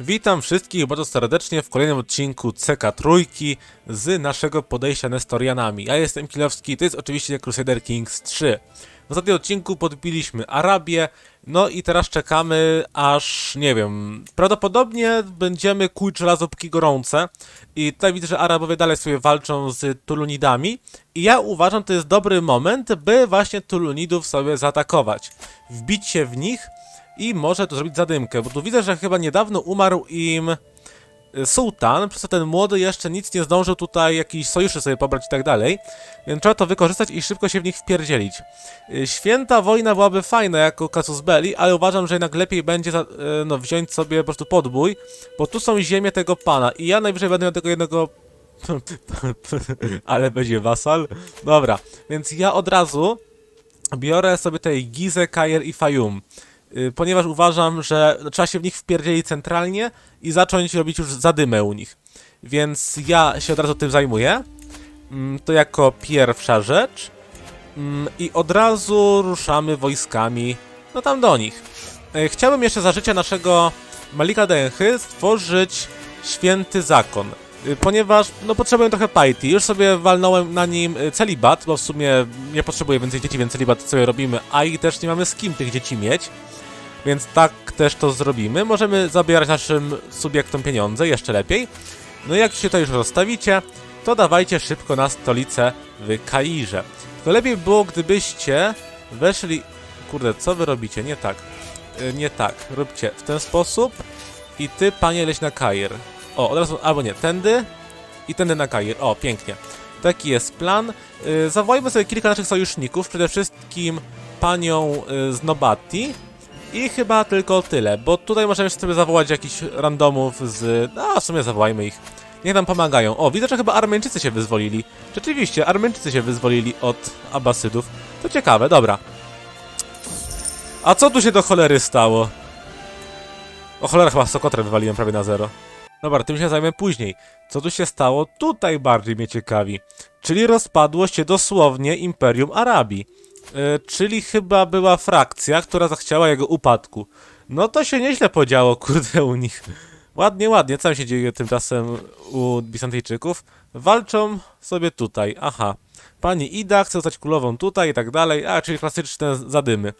Witam wszystkich bardzo serdecznie w kolejnym odcinku CK Trójki z naszego podejścia Nestorianami. Ja jestem Kilowski, to jest oczywiście Crusader Kings 3. W ostatnim odcinku podbiliśmy Arabię, no i teraz czekamy aż, nie wiem, prawdopodobnie będziemy kłuć żelazo gorące i tutaj widzę, że Arabowie dalej sobie walczą z Tulunidami i ja uważam, to jest dobry moment, by właśnie Tulunidów sobie zaatakować. Wbić się w nich i może tu zrobić zadymkę, bo tu widzę, że chyba niedawno umarł im y, sułtan, przez to ten młody jeszcze nic nie zdążył tutaj jakiś sojuszy sobie pobrać i tak dalej, więc trzeba to wykorzystać i szybko się w nich wpierdzielić. Y, Święta wojna byłaby fajna jako casus belli, ale uważam, że jednak lepiej będzie za, y, no, wziąć sobie po prostu podbój, bo tu są ziemie tego pana i ja najwyżej będę miał tego jednego ale będzie wasal. Dobra, więc ja od razu biorę sobie tutaj Gizę, Kajer i Fayum. Y, Ponieważ uważam, że trzeba się w nich wpierdzielić centralnie i zacząć robić już zadymę u nich. Więc ja się od razu tym zajmuję. Mm, To jako pierwsza rzecz. Mm, I od razu ruszamy wojskami, no tam do nich. Y, Chciałbym jeszcze za życia naszego Malika Denchy stworzyć święty zakon. Y, Ponieważ, no potrzebuję trochę piety. Już sobie walnąłem na nim y, celibat, bo w sumie nie potrzebuję więcej dzieci, więc celibat sobie robimy, a i też nie mamy z kim tych dzieci mieć. Więc tak też to zrobimy. Możemy zabierać naszym subiektom pieniądze, jeszcze lepiej. No i jak się to już rozstawicie, to dawajcie szybko na stolicę w Kairze. To lepiej było, gdybyście weszli... Kurde, co wy robicie? Nie tak. Y, Nie tak. Róbcie w ten sposób i ty, panie, leś na Kair. O, od razu, albo nie, tędy i tędy na Kair. O, pięknie. Taki jest plan. Yy, zawołajmy sobie kilka naszych sojuszników, przede wszystkim panią yy, z Nobati. I chyba tylko tyle, bo tutaj możemy sobie zawołać jakichś randomów z... No, w sumie zawołajmy ich. Niech nam pomagają. O, widzę, że chyba Armeńczycy się wyzwolili. Rzeczywiście, Armeńczycy się wyzwolili od Abbasydów. To ciekawe, dobra. A co tu się do cholery stało? O cholera, chyba Sokotrę wywaliłem prawie na zero. Dobra, tym się zajmę później. Co tu się stało? Tutaj bardziej mnie ciekawi. Czyli rozpadło się dosłownie Imperium Arabii. E, czyli chyba była frakcja, która zachciała jego upadku. No to się nieźle podziało, kurde, u nich. Ładnie, ładnie. Co się dzieje tymczasem u Bizantyjczyków? Walczą sobie tutaj, aha. Pani Ida chce zostać królową tutaj i tak dalej, a czyli klasyczne zadymy.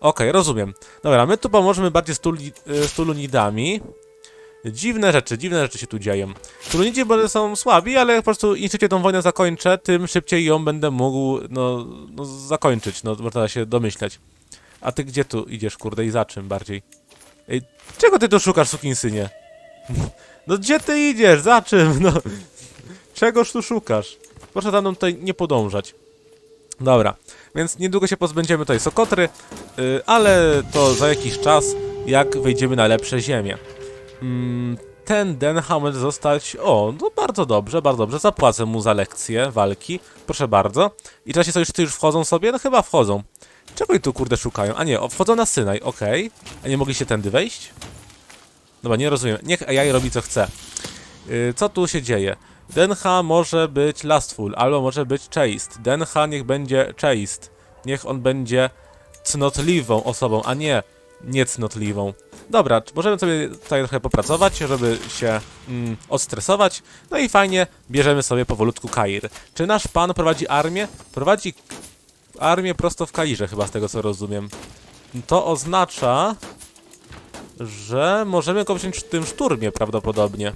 Okej, rozumiem. Dobra, my tu pomożemy bardziej z, e, z Tulunidami. Dziwne rzeczy, dziwne rzeczy się tu dzieją. Może są słabi, ale po prostu im szybciej tą wojnę zakończę, tym szybciej ją będę mógł, no, no zakończyć, no, można się domyśleć. A ty gdzie tu idziesz, kurde, i za czym bardziej? Ej, czego ty tu szukasz, sukinsynie? No gdzie ty idziesz, za czym, no? Czegoż tu szukasz? Proszę za mną tutaj nie podążać. Dobra, więc niedługo się pozbędziemy tutaj Sokotry, yy, ale to za jakiś czas, jak wejdziemy na lepsze ziemie. Mm, ten Denham może zostać. O, no bardzo dobrze, bardzo dobrze. Zapłacę mu za lekcję walki. Proszę bardzo. I czasie sojusznicy już wchodzą sobie? No chyba wchodzą. Czego oni tu kurde szukają? A nie, wchodzą na Synaj, okej. A nie mogli się tędy wejść? Dobra, nie rozumiem. Niech AI robi co chce. Yy, co tu się dzieje? Denha może być lastful, albo może być chaste. Denha niech będzie chaste. Niech on będzie cnotliwą osobą, a nie niecnotliwą. Dobra, możemy sobie tutaj trochę popracować, żeby się mm, odstresować. No i fajnie, bierzemy sobie powolutku Kair. Czy nasz pan prowadzi armię? Prowadzi armię prosto w Kairze, chyba z tego co rozumiem. To oznacza, że możemy go wziąć w tym szturmie prawdopodobnie.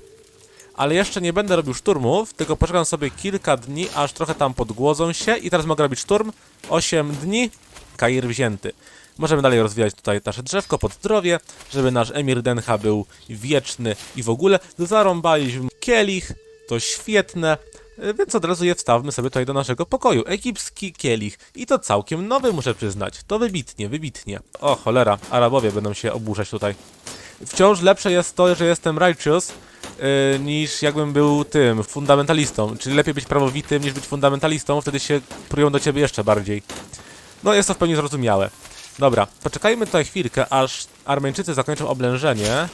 Ale jeszcze nie będę robił szturmów, tylko poczekam sobie kilka dni, aż trochę tam podgłodzą się i teraz mogę robić szturm. 8 dni, Kair wzięty. Możemy dalej rozwijać tutaj nasze drzewko pod zdrowie, żeby nasz Emir Denha był wieczny i w ogóle zarąbaliśmy kielich, to świetne, y, więc od razu je wstawmy sobie tutaj do naszego pokoju. Egipski kielich i to całkiem nowy muszę przyznać, to wybitnie, wybitnie. O cholera, Arabowie będą się oburzać tutaj. Wciąż lepsze jest to, że jestem righteous, yy, niż jakbym był tym, fundamentalistą. Czyli lepiej być prawowitym niż być fundamentalistą, wtedy się prują do ciebie jeszcze bardziej. No jest to w pełni zrozumiałe. Dobra, poczekajmy tutaj chwilkę, aż Armeńczycy zakończą oblężenie.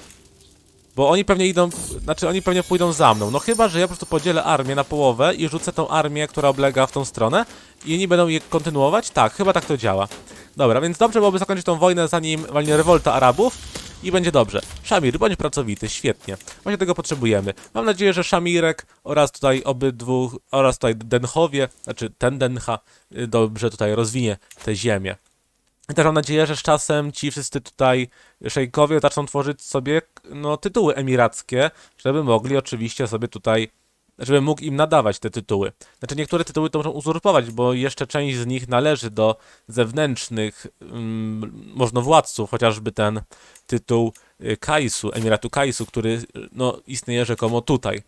Bo oni pewnie idą, znaczy oni pewnie pójdą za mną. No chyba, że ja po prostu podzielę armię na połowę i rzucę tą armię, która oblega w tą stronę i oni będą je kontynuować? Tak, chyba tak to działa. Dobra, więc dobrze byłoby zakończyć tą wojnę zanim walnie rewolta Arabów. i będzie dobrze. Szamir, bądź pracowity, świetnie. Właśnie tego potrzebujemy. Mam nadzieję, że Szamirek oraz tutaj obydwu, oraz tutaj Denchowie, znaczy ten Dencha, y, dobrze tutaj rozwinie tę ziemię. I też mam nadzieję, że z czasem ci wszyscy tutaj szejkowie zaczną tworzyć sobie no, tytuły emirackie, żeby mogli oczywiście sobie tutaj, żeby mógł im nadawać te tytuły. Znaczy niektóre tytuły to muszą uzurpować, bo jeszcze część z nich należy do zewnętrznych mm, możnowładców, chociażby ten tytuł y, Kaisu, Emiratu Kaisu, który no, istnieje rzekomo tutaj,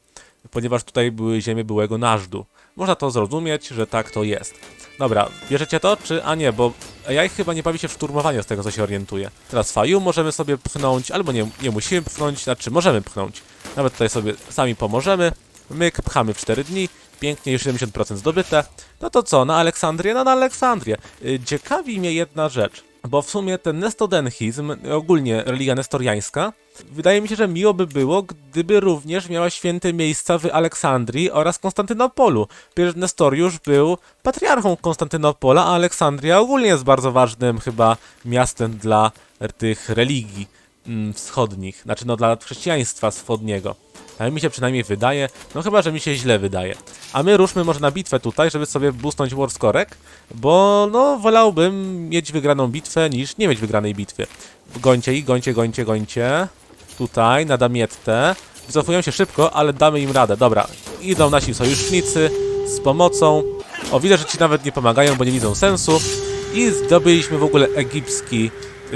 ponieważ tutaj były ziemie byłego Nażdu. Można to zrozumieć, że tak to jest. Dobra, bierzecie to, czy... A nie, bo AI chyba nie bawi się w szturmowanie z tego, co się orientuje. Teraz Faju możemy sobie pchnąć, albo nie, nie musimy pchnąć, znaczy możemy pchnąć. Nawet tutaj sobie sami pomożemy. Myk, pchamy w 4 dni. Pięknie, już 70% zdobyte. No to co, na Aleksandrię? No na Aleksandrię. Y, Ciekawi mnie jedna rzecz. Bo w sumie ten nestodenchizm, ogólnie religia nestoriańska, wydaje mi się, że miło by było, gdyby również miała święte miejsca w Aleksandrii oraz Konstantynopolu. Przecież Nestoriusz był patriarchą Konstantynopola, a Aleksandria ogólnie jest bardzo ważnym chyba miastem dla tych religii mm, wschodnich, znaczy no dla chrześcijaństwa wschodniego. Ale mi się przynajmniej wydaje, no chyba, że mi się źle wydaje. A my ruszmy może na bitwę tutaj, żeby sobie boostnąć war scorek, bo no wolałbym mieć wygraną bitwę niż nie mieć wygranej bitwy. Gońcie ich, gońcie, gońcie, gońcie. Tutaj, na Damiettę. Wycofują się szybko, ale damy im radę. Dobra, idą nasi sojusznicy z pomocą. O, widać, że ci nawet nie pomagają, bo nie widzą sensu. I zdobyliśmy w ogóle egipski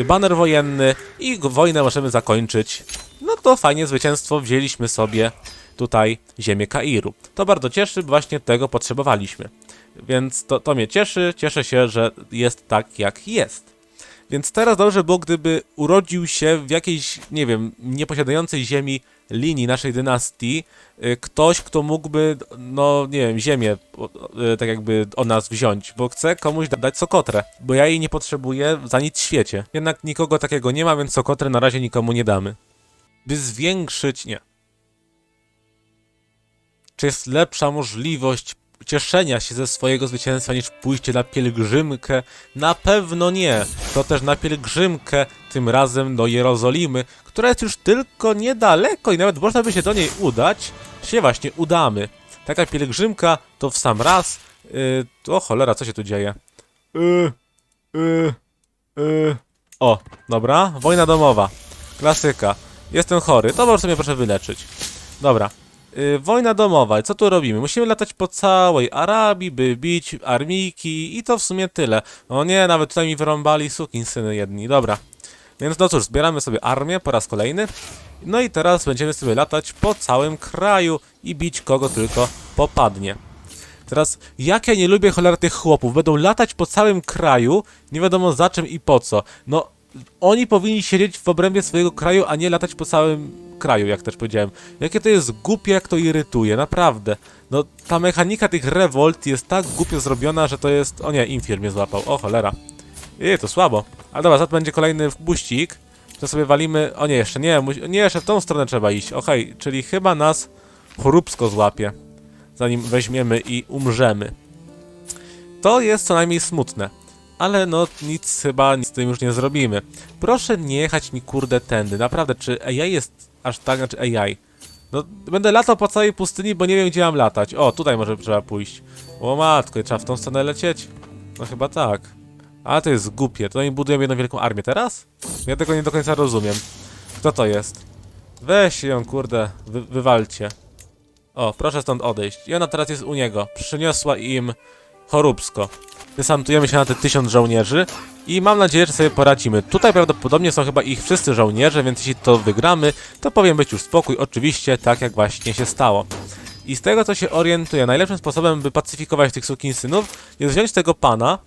baner wojenny i wojnę możemy zakończyć. No to fajnie, zwycięstwo wzięliśmy sobie tutaj ziemię Kairu. To bardzo cieszy, właśnie tego potrzebowaliśmy. Więc to, to mnie cieszy, cieszę się, że jest tak jak jest. Więc teraz dobrze było, gdyby urodził się w jakiejś, nie wiem, nieposiadającej ziemi linii naszej dynastii y, ktoś, kto mógłby, no nie wiem, ziemię y, tak jakby od nas wziąć, bo chcę komuś da- dać sokotrę, bo ja jej nie potrzebuję za nic w świecie. Jednak nikogo takiego nie ma, więc sokotrę na razie nikomu nie damy. By zwiększyć, nie. Czy jest lepsza możliwość cieszenia się ze swojego zwycięstwa niż pójście na pielgrzymkę? Na pewno nie. To też na pielgrzymkę, tym razem do Jerozolimy, która jest już tylko niedaleko i nawet można by się do niej udać, się właśnie udamy. Taka pielgrzymka to w sam raz. Yy, o cholera, co się tu dzieje? Yy, yy, yy. O, dobra, wojna domowa. Klasyka. Jestem chory, to może mnie proszę wyleczyć. Dobra. Yy, wojna domowa, co tu robimy? Musimy latać po całej Arabii, by bić armijki i to w sumie tyle. O nie, nawet tutaj mi wyrąbali syny jedni, dobra. Więc no cóż, zbieramy sobie armię po raz kolejny. No i teraz będziemy sobie latać po całym kraju i bić kogo tylko popadnie. Teraz, jak ja nie lubię cholera tych chłopów, będą latać po całym kraju, nie wiadomo za czym i po co. No, oni powinni siedzieć w obrębie swojego kraju, a nie latać po całym kraju, jak też powiedziałem. Jakie to jest głupie, jak to irytuje, naprawdę. No, ta mechanika tych revolt jest tak głupio zrobiona, że to jest... O nie, Infir mnie złapał, o cholera. Jej, to słabo. Ale dobra, za to będzie kolejny buścik. To sobie walimy... O nie, jeszcze nie, musi... nie, jeszcze w tą stronę trzeba iść. Okej, czyli chyba nas choróbsko złapie. Zanim weźmiemy i umrzemy. To jest co najmniej smutne. Ale no, nic chyba nic z tym już nie zrobimy. Proszę nie jechać mi kurde tędy. Naprawdę, czy AI jest aż tak, znaczy AI. No, będę latał po całej pustyni, bo nie wiem gdzie mam latać. O, tutaj może trzeba pójść. O matko, trzeba w tą stronę lecieć? No chyba tak. Ale to jest głupie. To oni budują jedną wielką armię teraz? Ja tego nie do końca rozumiem. Kto to jest? Weź ją, kurde, wy wywalcie. O, proszę stąd odejść. I ona teraz jest u niego. Przyniosła im choróbsko. Desantujemy się na te tysiąc żołnierzy i mam nadzieję, że sobie poradzimy. Tutaj prawdopodobnie są chyba ich wszyscy żołnierze, więc jeśli to wygramy, to powinien być już spokój, oczywiście, tak jak właśnie się stało. I z tego co się orientuję, najlepszym sposobem, by pacyfikować tych sukinsynów, jest wziąć tego pana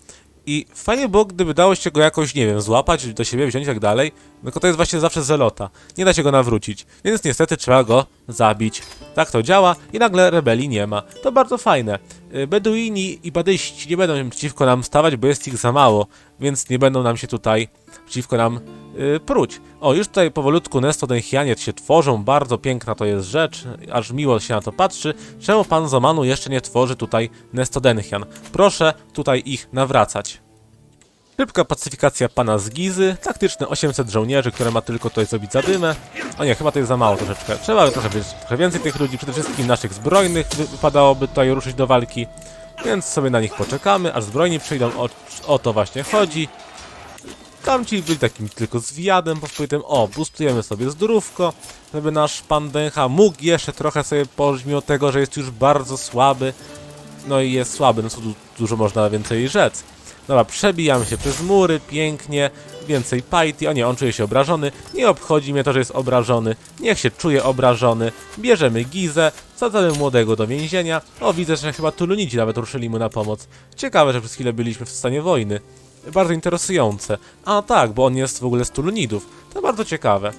i fajnie było, gdyby dało się go jakoś, nie wiem, złapać, do siebie wziąć i tak dalej, tylko to jest właśnie zawsze zelota. Nie da się go nawrócić, więc niestety trzeba go zabić. Tak to działa i nagle rebelii nie ma. To bardzo fajne. Y, Beduini i badyści nie będą przeciwko nam stawać, bo jest ich za mało, więc nie będą nam się tutaj przeciwko nam y, pruć. O, już tutaj powolutku Nestodenchianiec się tworzą, bardzo piękna to jest rzecz, aż miło się na to patrzy. Czemu pan Zomanu jeszcze nie tworzy tutaj Nestodenchian? Proszę tutaj ich nawracać. Szybka pacyfikacja pana z Gizy, taktyczne 800 żołnierzy, które ma tylko tutaj zrobić zadymę. O nie, chyba to jest za mało troszeczkę. Trzeba trochę, trochę więcej tych ludzi, przede wszystkim naszych zbrojnych wy- wypadałoby tutaj ruszyć do walki. Więc sobie na nich poczekamy, aż zbrojni przyjdą, o, o to właśnie chodzi. Tamci byli takim tylko zwiadem pospolitym. O, boostujemy sobie zdrówko, żeby nasz pan Dencha mógł jeszcze trochę sobie pożyć, mimo tego, że jest już bardzo słaby. No i jest słaby, no co tu dużo można więcej rzec. Dobra, przebijamy się przez mury, pięknie, więcej Piety, o nie, on czuje się obrażony, nie obchodzi mnie to, że jest obrażony, niech się czuje obrażony, bierzemy Gizę, sadzamy młodego do więzienia, o widzę, że chyba Tulunici nawet ruszyli mu na pomoc. Ciekawe, że przez chwilę byliśmy w stanie wojny. Bardzo interesujące. A tak, bo on jest w ogóle z Tulunidów, to bardzo ciekawe.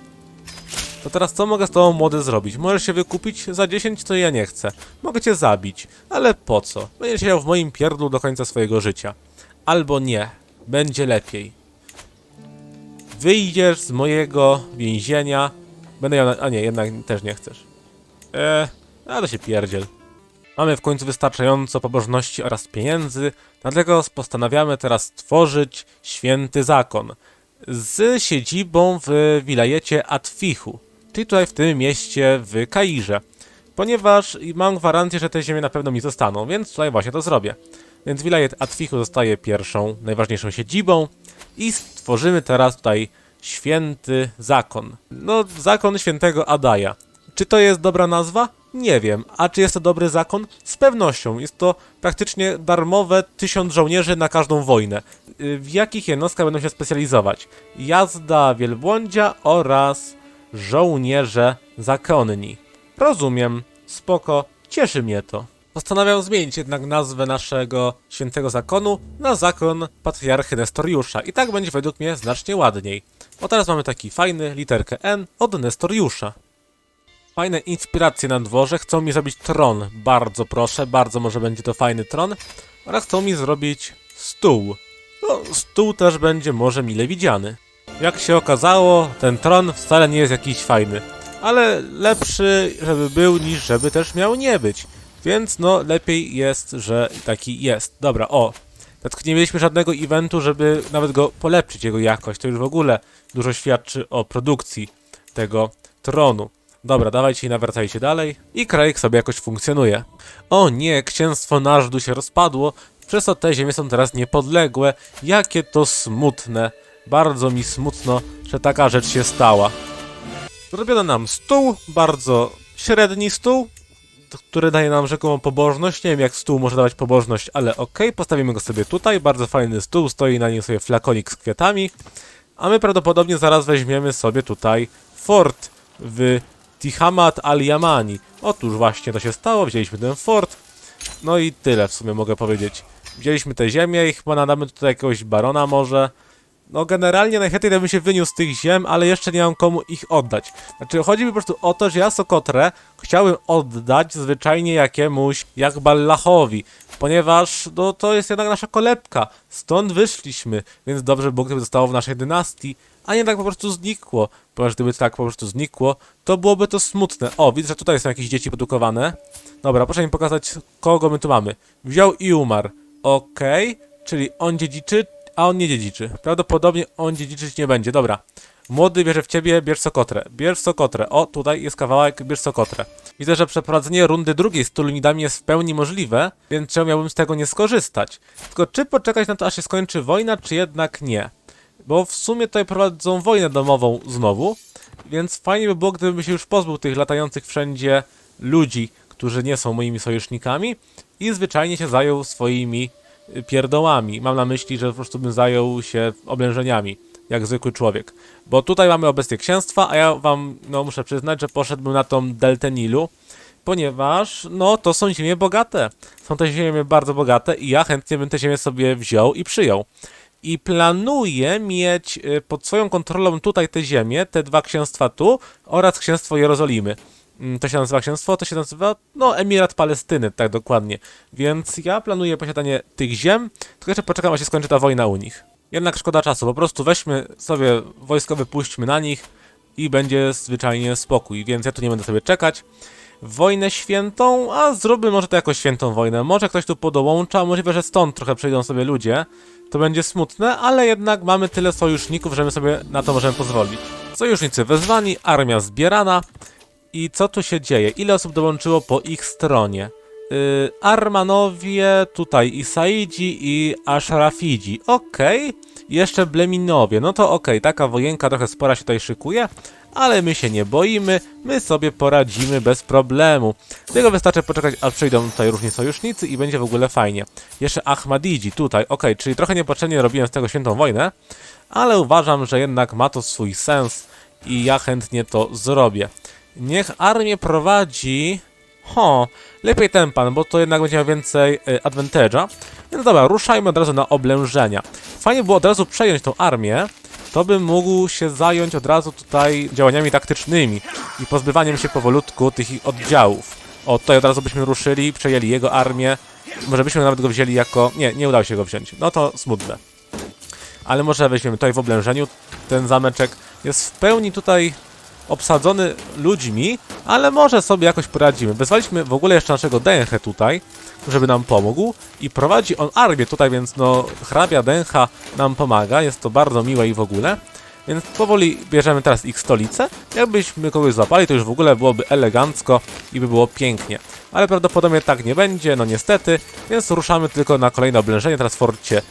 To teraz co mogę z tobą młody zrobić? Możesz się wykupić za 10, to ja nie chcę. Mogę cię zabić, ale po co? Będziesz siedział w moim pierdlu do końca swojego życia. Albo nie. Będzie lepiej. Wyjdziesz z mojego więzienia. Będę miał na... A nie, jednak też nie chcesz. Eee, a to się pierdziel. Mamy w końcu wystarczająco pobożności oraz pieniędzy, dlatego postanawiamy teraz stworzyć święty zakon z siedzibą w wilajecie Atfichu, czyli tutaj w tym mieście w Kairze. Ponieważ mam gwarancję, że te ziemie na pewno mi zostaną, więc tutaj właśnie to zrobię. Więc wilajet Atfichu zostaje pierwszą, najważniejszą siedzibą i stworzymy teraz tutaj święty zakon. No, zakon świętego Adaja. Czy to jest dobra nazwa? Nie wiem. A czy jest to dobry zakon? Z pewnością. Jest to praktycznie darmowe tysiąc żołnierzy na każdą wojnę. Y, W jakich jednostkach będą się specjalizować? Jazda wielbłądzia oraz żołnierze zakonni. Rozumiem. Spoko. Cieszy mnie to. Postanawiam zmienić jednak nazwę naszego świętego zakonu na zakon patriarchy Nestoriusza. I tak będzie według mnie znacznie ładniej. Bo teraz mamy taki fajny literkę N od Nestoriusza. Fajne inspiracje na dworze. Chcą mi zrobić tron. Bardzo proszę, bardzo może będzie to fajny tron. Oraz chcą mi zrobić stół. No, stół też będzie może mile widziany. Jak się okazało, ten tron wcale nie jest jakiś fajny. Ale lepszy, żeby był, niż żeby też miał nie być. Więc no, lepiej jest, że taki jest. Dobra, o. Tak nie mieliśmy żadnego eventu, żeby nawet go polepszyć, jego jakość. To już w ogóle dużo świadczy o produkcji tego tronu. Dobra, dawajcie i nawracajcie dalej. I krajek sobie jakoś funkcjonuje. O nie, księstwo Nażdu się rozpadło, przez to te ziemie są teraz niepodległe. Jakie to smutne. Bardzo mi smutno, że taka rzecz się stała. Zrobiono nam stół, bardzo średni stół, który daje nam rzekomą pobożność. Nie wiem jak stół może dawać pobożność, ale okej, postawimy go sobie tutaj. Bardzo fajny stół, stoi na nim sobie flakonik z kwiatami. A my prawdopodobnie zaraz weźmiemy sobie tutaj fort w Tihamat al-Yamani. Otóż właśnie to się stało, wzięliśmy ten fort. No i tyle w sumie mogę powiedzieć. Wzięliśmy tę ziemię i chyba nadamy tutaj jakiegoś barona może. No generalnie najchętniej bym się wyniósł z tych ziem, ale jeszcze nie mam komu ich oddać. Znaczy chodzi mi po prostu o to, że ja Sokotrę chciałem oddać zwyczajnie jakiemuś Jakballachowi, ponieważ no, to jest jednak nasza kolebka, stąd wyszliśmy, więc dobrze by było, gdyby zostało w naszej dynastii, a nie tak po prostu znikło, ponieważ gdyby tak po prostu znikło, to byłoby to smutne. O, widzę, że tutaj są jakieś dzieci produkowane. Dobra, proszę mi pokazać, kogo my tu mamy. Wziął i umarł. Okej, czyli on dziedziczy, a on nie dziedziczy. Prawdopodobnie on dziedziczyć nie będzie. Dobra. Młody bierze w ciebie, bierz Sokotrę. Bierz Sokotrę. O, tutaj jest kawałek, bierz Sokotrę. Widzę, że przeprowadzenie rundy drugiej z Tulunidami jest w pełni możliwe, więc czemu miałbym z tego nie skorzystać? Tylko czy poczekać na to, aż się skończy wojna, czy jednak nie? Bo w sumie tutaj prowadzą wojnę domową znowu, więc fajnie by było, gdybym się już pozbył tych latających wszędzie ludzi, którzy nie są moimi sojusznikami i zwyczajnie się zajął swoimi pierdołami. Mam na myśli, że po prostu bym zajął się oblężeniami, jak zwykły człowiek. Bo tutaj mamy obecnie księstwa, a ja wam, no muszę przyznać, że poszedłbym na tą deltę Nilu, ponieważ, no, to są ziemie bogate. Są te ziemie bardzo bogate i ja chętnie bym te ziemie sobie wziął i przyjął. I planuję mieć y, pod swoją kontrolą tutaj te ziemie, te dwa księstwa tu oraz księstwo Jerozolimy. Mm, To się nazywa księstwo, to się nazywa, no, Emirat Palestyny, tak dokładnie. Więc ja planuję posiadanie tych ziem, tylko jeszcze poczekam, aż się skończy ta wojna u nich. Jednak szkoda czasu, po prostu weźmy sobie wojsko, wypuśćmy na nich i będzie zwyczajnie spokój, więc ja tu nie będę sobie czekać. wojnę świętą, a zróbmy może to jako świętą wojnę. Może ktoś tu podołącza, możliwe, że stąd trochę przejdą sobie ludzie. To będzie smutne, ale jednak mamy tyle sojuszników, że my sobie na to możemy pozwolić. Sojusznicy wezwani, armia zbierana. I co tu się dzieje? Ile osób dołączyło po ich stronie? Yy, Armanowie, tutaj i Saidzi i Ashrafidzi. Okej. Jeszcze Bleminowie. No to okej, taka wojenka trochę spora się tutaj szykuje, ale my się nie boimy, my sobie poradzimy bez problemu. Tylko wystarczy poczekać, aż przyjdą tutaj różni sojusznicy i będzie w ogóle fajnie. Jeszcze Ahmadidzi tutaj, okej, czyli trochę niepotrzebnie robiłem z tego świętą wojnę, ale uważam, że jednak ma to swój sens i ja chętnie to zrobię. Niech armię prowadzi... Ho, lepiej ten pan, bo to jednak będzie miał więcej y, advantage'a. Więc dobra, ruszajmy od razu na oblężenia. Fajnie było od razu przejąć tą armię, to bym mógł się zająć od razu tutaj działaniami taktycznymi i pozbywaniem się powolutku tych oddziałów. O, tutaj od razu byśmy ruszyli, przejęli jego armię. Może byśmy nawet go wzięli jako... Nie, nie udało się go wziąć. No to smutne. Ale może weźmiemy tutaj w oblężeniu. Ten zameczek jest w pełni tutaj obsadzony ludźmi, ale może sobie jakoś poradzimy. Wezwaliśmy w ogóle jeszcze naszego Denchę tutaj, żeby nam pomógł i prowadzi on armię tutaj, więc no hrabia Dencha nam pomaga, jest to bardzo miłe i w ogóle. Więc powoli bierzemy teraz ich stolicę. Jakbyśmy kogoś złapali, to już w ogóle byłoby elegancko i by było pięknie. Ale prawdopodobnie tak nie będzie, no niestety, więc ruszamy tylko na kolejne oblężenie, teraz w forcie,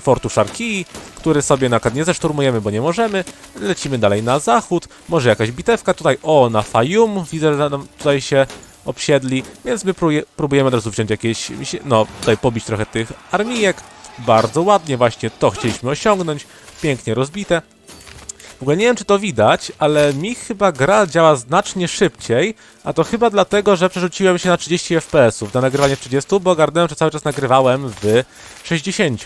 fortu Szarkii, który sobie na nie zeszturmujemy, bo nie możemy. Lecimy dalej na zachód, może jakaś bitewka tutaj, o, na Fayum, widzę, że tutaj się obsiedli, więc my próbuje, próbujemy od razu wziąć jakieś, no tutaj pobić trochę tych armijek. Bardzo ładnie właśnie to chcieliśmy osiągnąć, pięknie rozbite. W ogóle nie wiem, czy to widać, ale mi chyba gra działa znacznie szybciej, a to chyba dlatego, że przerzuciłem się na 30 fps na nagrywanie w 30, bo ogarnąłem, że cały czas nagrywałem w 60,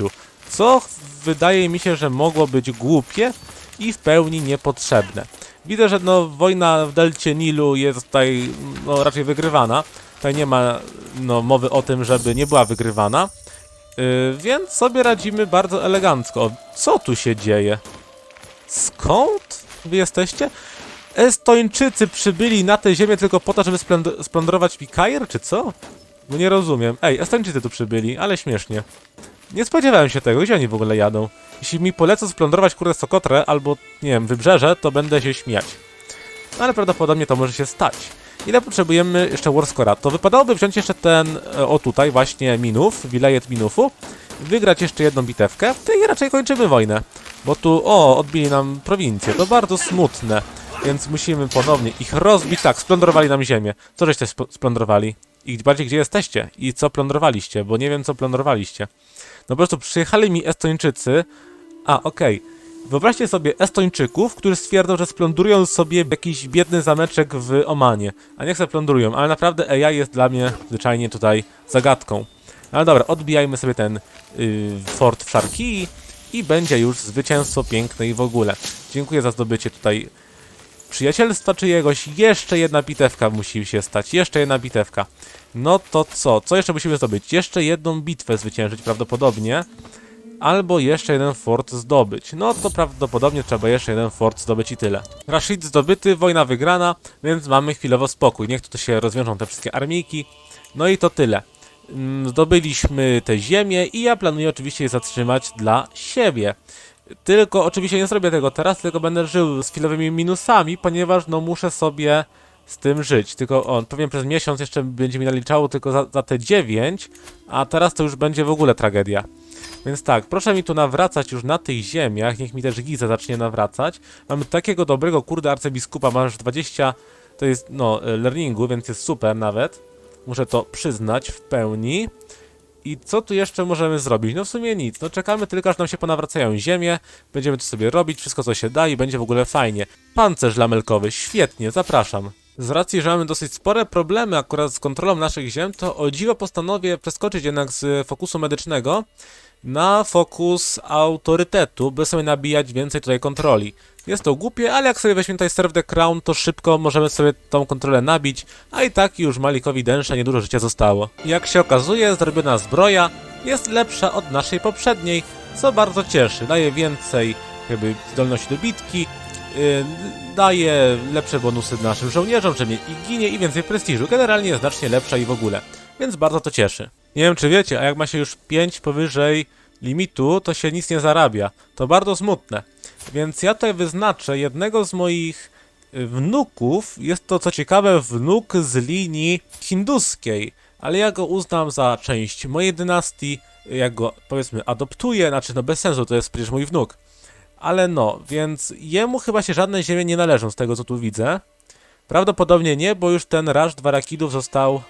co wydaje mi się, że mogło być głupie i w pełni niepotrzebne. Widzę, że no, wojna w delcie Nilu jest tutaj no, raczej wygrywana. Tutaj nie ma no, mowy o tym, żeby nie była wygrywana. Yy, więc sobie radzimy bardzo elegancko. Co tu się dzieje? Skąd wy jesteście? Estończycy przybyli na tę ziemię tylko po to, żeby splend- splądrować Mikajer, czy co? No nie rozumiem. Ej, Estończycy tu przybyli, ale śmiesznie. Nie spodziewałem się tego, gdzie oni w ogóle jadą. Jeśli mi polecą splądrować kurde Sokotrę albo, nie wiem, Wybrzeże, to będę się śmiać. No ale prawdopodobnie to może się stać. Ile potrzebujemy jeszcze Warscora? To wypadałoby wziąć jeszcze ten, e, o tutaj, właśnie Minów, Wilajet Minufu, wygrać jeszcze jedną bitewkę, i raczej kończymy wojnę. Bo tu, o, odbili nam prowincję, to bardzo smutne. Więc musimy ponownie ich rozbić. Tak, splądrowali nam ziemię. Co żeście sp- splądrowali? I bardziej gdzie jesteście? I co plądrowaliście? Bo nie wiem, co plądrowaliście. No po prostu przyjechali mi Estończycy. A, okej. Wyobraźcie sobie Estończyków, którzy stwierdzą, że splądrują sobie jakiś biedny zameczek w Omanie. A niech se plądrują, ale naprawdę AI jest dla mnie zwyczajnie tutaj zagadką. Ale dobra, odbijajmy sobie ten yy, fort w Szarkii i będzie już zwycięstwo piękne i w ogóle. Dziękuję za zdobycie tutaj przyjacielstwa czyjegoś. Jeszcze jedna bitewka musi się stać. Jeszcze jedna bitewka. No to co? Co jeszcze musimy zdobyć? Jeszcze jedną bitwę zwyciężyć prawdopodobnie. Albo jeszcze jeden fort zdobyć. No to prawdopodobnie trzeba jeszcze jeden fort zdobyć i tyle. Rashid zdobyty, wojna wygrana, więc mamy chwilowo spokój. Niech tu się rozwiążą te wszystkie armijki. No i to tyle. Mm, Zdobyliśmy te ziemię i ja planuję oczywiście je zatrzymać dla siebie. Tylko oczywiście nie zrobię tego teraz, tylko będę żył z chwilowymi minusami, ponieważ no muszę sobie z tym żyć. Tylko on pewnie przez miesiąc jeszcze będzie mi naliczało tylko za, za te 9, a teraz to już będzie w ogóle tragedia. Więc tak, proszę mi tu nawracać już na tych ziemiach, niech mi też Giza zacznie nawracać. Mamy takiego dobrego kurde arcybiskupa, masz 20, to jest no, e, learningu, więc jest super nawet. Muszę to przyznać w pełni. I co tu jeszcze możemy zrobić? No w sumie nic. No czekamy tylko aż nam się ponawracają ziemię. Będziemy to sobie robić, wszystko co się da i będzie w ogóle fajnie. Pancerz lamelkowy, świetnie, zapraszam. Z racji, że mamy dosyć spore problemy akurat z kontrolą naszych ziem, to o dziwo postanowię przeskoczyć jednak z fokusu medycznego na fokus autorytetu, by sobie nabijać więcej tutaj kontroli. Jest to głupie, ale jak sobie weźmiemy tutaj Serve the Crown, to szybko możemy sobie tą kontrolę nabić, a i tak już Malikowi Densza niedużo życia zostało. Jak się okazuje, zrobiona zbroja jest lepsza od naszej poprzedniej, co bardzo cieszy. Daje więcej jakby zdolności do bitki, y, daje lepsze bonusy naszym żołnierzom, że mniej ich ginie i więcej prestiżu. Generalnie jest znacznie lepsza i w ogóle. Więc bardzo to cieszy. Nie wiem czy wiecie, a jak ma się już 5 powyżej limitu, to się nic nie zarabia. To bardzo smutne. Więc ja tutaj wyznaczę jednego z moich wnuków. Jest to co ciekawe wnuk z linii hinduskiej, ale ja go uznam za część mojej dynastii. Jak go powiedzmy adoptuję, znaczy no bez sensu, to jest przecież mój wnuk. Ale no, więc jemu chyba się żadne ziemie nie należą z tego co tu widzę. Prawdopodobnie nie, bo już ten raż Dwarakidów został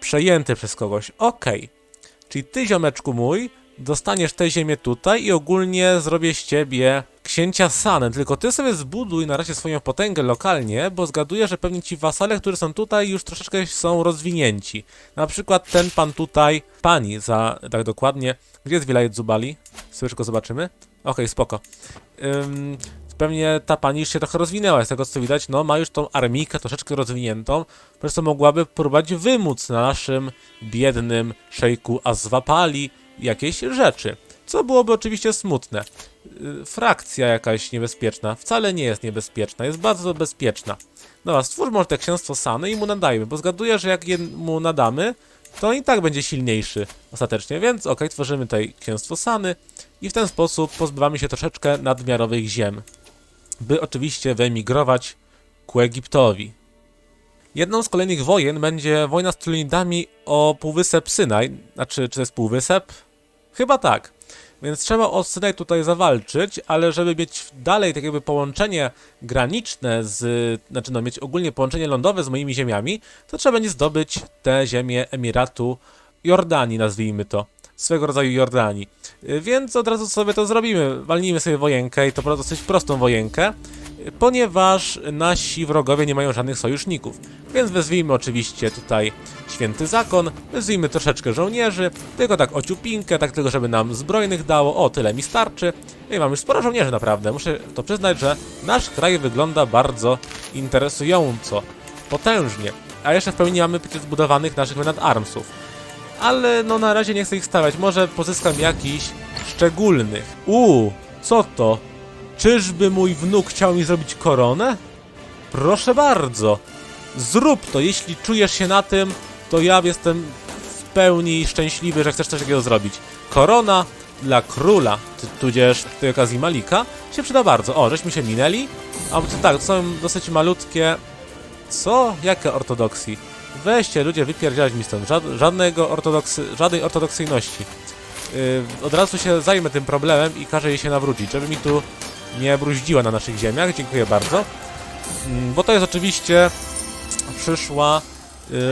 przejęty przez kogoś. Okej. Czyli ty, ziomeczku mój, dostaniesz tę ziemię tutaj i ogólnie zrobię z ciebie księcia Sanen. Tylko ty sobie zbuduj na razie swoją potęgę lokalnie, bo zgaduję, że pewnie ci wasale, którzy są tutaj, już troszeczkę są rozwinięci. Na przykład ten pan tutaj, pani za, tak dokładnie. Gdzie jest wilayet Zubali? Sobie szybko zobaczymy. Okej, spoko. Ym, pewnie ta pani już się trochę rozwinęła, z tego co widać, no ma już tą armijkę troszeczkę rozwiniętą, przez co mogłaby próbować wymóc na naszym biednym szejku Azwapali jakieś rzeczy. Co byłoby oczywiście smutne. Yy, Frakcja jakaś niebezpieczna wcale nie jest niebezpieczna, jest bardzo bezpieczna. Dobra, stwórz może te księstwo Sany i mu nadajmy, bo zgaduję, że jak mu nadamy, to on i tak będzie silniejszy ostatecznie, więc okej, tworzymy tutaj księstwo Sany i w ten sposób pozbywamy się troszeczkę nadmiarowych ziem, by oczywiście wyemigrować ku Egiptowi. Jedną z kolejnych wojen będzie wojna z Tulidami o Półwysep Synaj, znaczy, czy to jest Półwysep? Chyba tak. Więc trzeba o Synaj tutaj zawalczyć, ale żeby mieć dalej tak jakby połączenie graniczne z, znaczy no mieć ogólnie połączenie lądowe z moimi ziemiami, to trzeba będzie zdobyć te ziemię Emiratu Jordanii, nazwijmy to. Swego rodzaju Jordanii. Więc od razu sobie to zrobimy. Walnijmy sobie wojenkę i to dosyć prostą wojenkę, ponieważ nasi wrogowie nie mają żadnych sojuszników. Więc wezwijmy oczywiście tutaj święty zakon, wezwijmy troszeczkę żołnierzy, tylko tak ociupinkę, tak tylko żeby nam zbrojnych dało, o tyle mi starczy. I mamy już sporo żołnierzy naprawdę, muszę to przyznać, że nasz kraj wygląda bardzo interesująco, potężnie. A jeszcze w pełni mamy przecież zbudowanych naszych nad armsów. Ale no na razie nie chcę ich stawiać, może pozyskam jakiś szczególnych. Uuu, co to? Czyżby mój wnuk chciał mi zrobić koronę? Proszę bardzo. Zrób to, jeśli czujesz się na tym, to ja jestem w pełni szczęśliwy, że chcesz coś takiego zrobić. Korona dla króla, tu- tudzież w tej okazji Malika, się przyda bardzo. O, żeśmy się minęli. A to tak, to są dosyć malutkie... Co? Jakie ortodoksji? Weźcie ludzie, wypierdzielać mi stąd. Żad, żadnego ortodoksy, żadnej ortodoksyjności. Yy, od razu się zajmę tym problemem i każę jej się nawrócić, żeby mi tu nie bruździła na naszych ziemiach. Dziękuję bardzo. Mm, Bo to jest oczywiście przyszła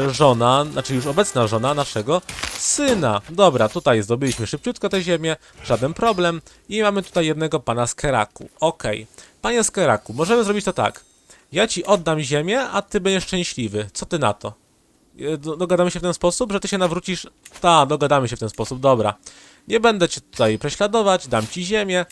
y, żona, znaczy już obecna żona naszego syna. Dobra, tutaj zdobyliśmy szybciutko tę ziemię, żaden problem. I mamy tutaj jednego pana z Keraku. Okej. Panie z Keraku, możemy zrobić to tak. Ja ci oddam ziemię, a ty będziesz szczęśliwy. Co ty na to? Y, do- Dogadamy się w ten sposób, że ty się nawrócisz? Ta, dogadamy się w ten sposób, dobra. Nie będę cię tutaj prześladować, dam ci ziemię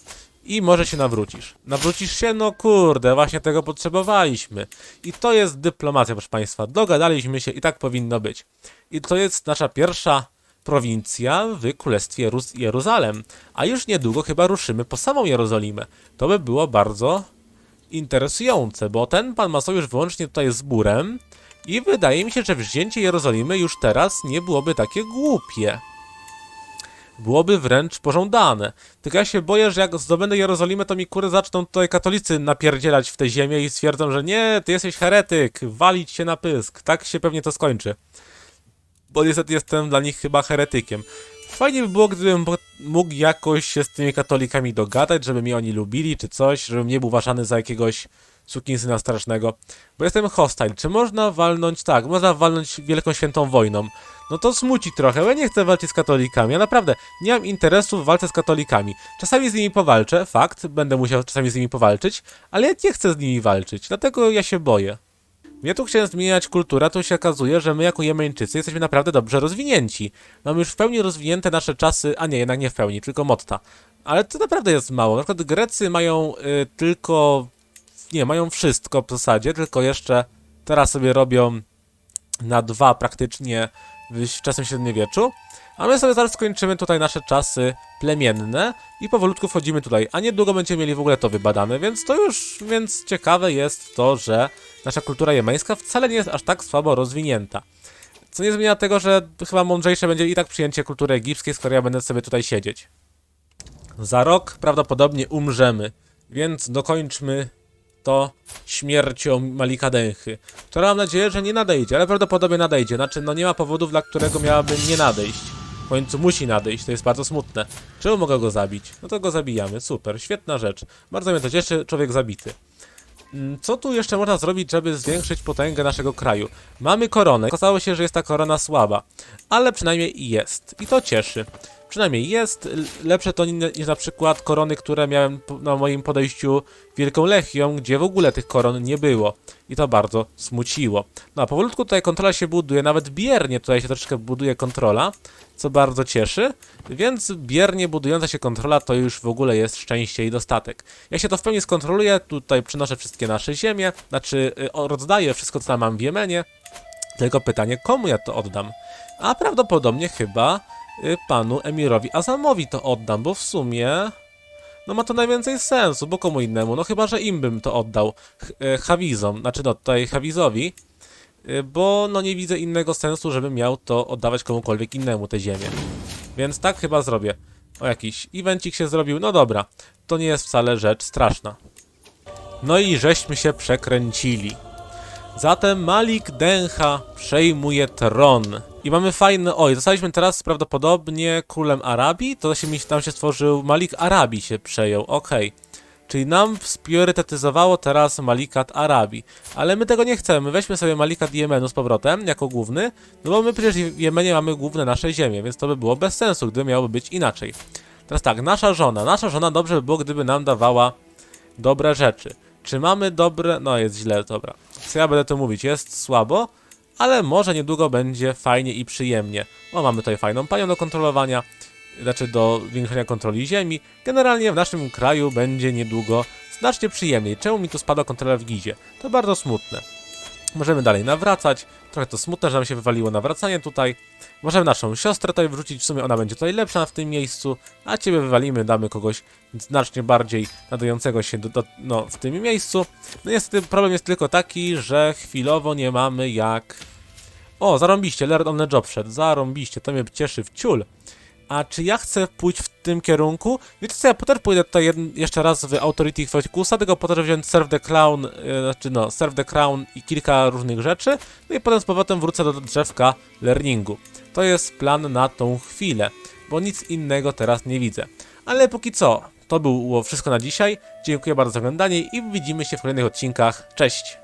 i może się nawrócisz. Nawrócisz się? No kurde, właśnie tego potrzebowaliśmy. I to jest dyplomacja, proszę Państwa. Dogadaliśmy się i tak powinno być. I to jest nasza pierwsza prowincja w Królestwie Jeruz- Jeruzalem. A już niedługo chyba ruszymy po samą Jerozolimę. To by było bardzo interesujące, bo ten pan ma sojusz wyłącznie tutaj z Burem i wydaje mi się, że wzięcie Jerozolimy już teraz nie byłoby takie głupie. Byłoby wręcz pożądane. Tylko ja się boję, że jak zdobędę Jerozolimę, to mi kury zaczną tutaj katolicy napierdzielać w tę ziemię i stwierdzą, że nie, ty jesteś heretyk, walić się na pysk. Tak się pewnie to skończy. Bo niestety jestem dla nich chyba heretykiem. Fajnie by było, gdybym mógł jakoś się z tymi katolikami dogadać, żeby mnie oni lubili czy coś, żebym nie był uważany za jakiegoś sukinsyna strasznego. Bo jestem hostile. Czy można walnąć? Tak, można walnąć Wielką Świętą Wojną. No to smuci trochę, bo ja nie chcę walczyć z katolikami. Ja naprawdę nie mam interesu w walce z katolikami. Czasami z nimi powalczę, fakt, będę musiał czasami z nimi powalczyć, ale ja nie chcę z nimi walczyć, dlatego ja się boję. Ja tu chciałem zmieniać kulturę, to się okazuje, że my jako Jemeńczycy jesteśmy naprawdę dobrze rozwinięci. Mamy już w pełni rozwinięte nasze czasy, a nie, jednak nie w pełni, tylko motta. Ale to naprawdę jest mało. Na przykład Grecy mają y, tylko... Nie, mają wszystko w zasadzie, tylko jeszcze teraz sobie robią na dwa praktycznie w wczesnym średniowieczu. A my sobie zaraz skończymy tutaj nasze czasy plemienne i powolutku wchodzimy tutaj, a niedługo będziemy mieli w ogóle to wybadane, więc to już, więc ciekawe jest to, że nasza kultura jemańska wcale nie jest aż tak słabo rozwinięta. Co nie zmienia tego, że chyba mądrzejsze będzie i tak przyjęcie kultury egipskiej, skoro ja będę sobie tutaj siedzieć. Za rok prawdopodobnie umrzemy, więc dokończmy to śmiercią Malika Dęchy, która mam nadzieję, że nie nadejdzie, ale prawdopodobnie nadejdzie. Znaczy, no nie ma powodów, dla którego miałaby nie nadejść. W końcu musi nadejść, to jest bardzo smutne. Czemu mogę go zabić? No to go zabijamy, super, świetna rzecz. Bardzo mnie to cieszy, człowiek zabity. Mm, Co tu jeszcze można zrobić, żeby zwiększyć potęgę naszego kraju? Mamy koronę. Okazało się, że jest ta korona słaba, ale przynajmniej jest. I to cieszy. Przynajmniej jest. Lepsze to ni- niż na przykład korony, które miałem na moim podejściu Wielką Lechią, gdzie w ogóle tych koron nie było. I to bardzo smuciło. No a powolutku tutaj kontrola się buduje, nawet biernie tutaj się troszeczkę buduje kontrola, co bardzo cieszy. Więc biernie budująca się kontrola to już w ogóle jest szczęście i dostatek. Jak się to w pełni skontroluje, tutaj przynoszę wszystkie nasze ziemie, znaczy y, o- rozdaję wszystko, co tam mam w Jemenie. Tylko pytanie, komu ja to oddam? A prawdopodobnie chyba panu Emirowi Azamowi to oddam, bo w sumie no ma to najwięcej sensu, bo komu innemu? No chyba, że im bym to oddał. Y, Hawizom, znaczy no tutaj Hawizowi, y, bo no nie widzę innego sensu, żebym miał to oddawać komukolwiek innemu te ziemię. Więc tak chyba zrobię. O jakiś evencik się zrobił, no dobra. To nie jest wcale rzecz straszna. No i żeśmy się przekręcili. Zatem Malik Denha przejmuje tron. I mamy fajny. Oj, zostaliśmy teraz prawdopodobnie królem Arabii. To się tam się stworzył. Malik Arabii się przejął, okej. Czyli nam spriorytetyzowało teraz Malikat Arabii. Ale my tego nie chcemy. Weźmy sobie Malikat Jemenu z powrotem jako główny. No bo my przecież w Jemenie mamy główne nasze ziemie, więc to by było bez sensu, gdyby miałoby być inaczej. Teraz tak, nasza żona. Nasza żona dobrze by było, gdyby nam dawała dobre rzeczy. Czy mamy dobre. No, jest źle, dobra. Co ja będę tu mówić? Jest słabo, ale może niedługo będzie fajnie i przyjemnie. O, mamy tutaj fajną panią do kontrolowania, znaczy do zwiększenia kontroli ziemi. Generalnie w naszym kraju będzie niedługo znacznie przyjemniej. Czemu mi tu spada kontrola w Gizie? To bardzo smutne. Możemy dalej nawracać. Trochę to smutne, że nam się wywaliło nawracanie tutaj. Możemy naszą siostrę tutaj wrzucić, w sumie ona będzie tutaj lepsza w tym miejscu, a ciebie wywalimy, damy kogoś znacznie bardziej nadającego się do, do, no, w tym miejscu. No niestety problem jest tylko taki, że chwilowo nie mamy jak... O, zarąbiście, Learn on the job wszedł, zarąbiście, to mnie cieszy w ciul. A czy ja chcę pójść w tym kierunku? Wiecie co, ja potem pójdę tutaj jeszcze raz w Authority Chwościkusa, tylko po to, żeby wziąć Serve the Crown, yy, znaczy no, Serve the Crown i kilka różnych rzeczy, no i potem z powrotem wrócę do drzewka Learningu. To jest plan na tą chwilę, bo nic innego teraz nie widzę. Ale póki co, to było wszystko na dzisiaj. Dziękuję bardzo za oglądanie i widzimy się w kolejnych odcinkach. Cześć!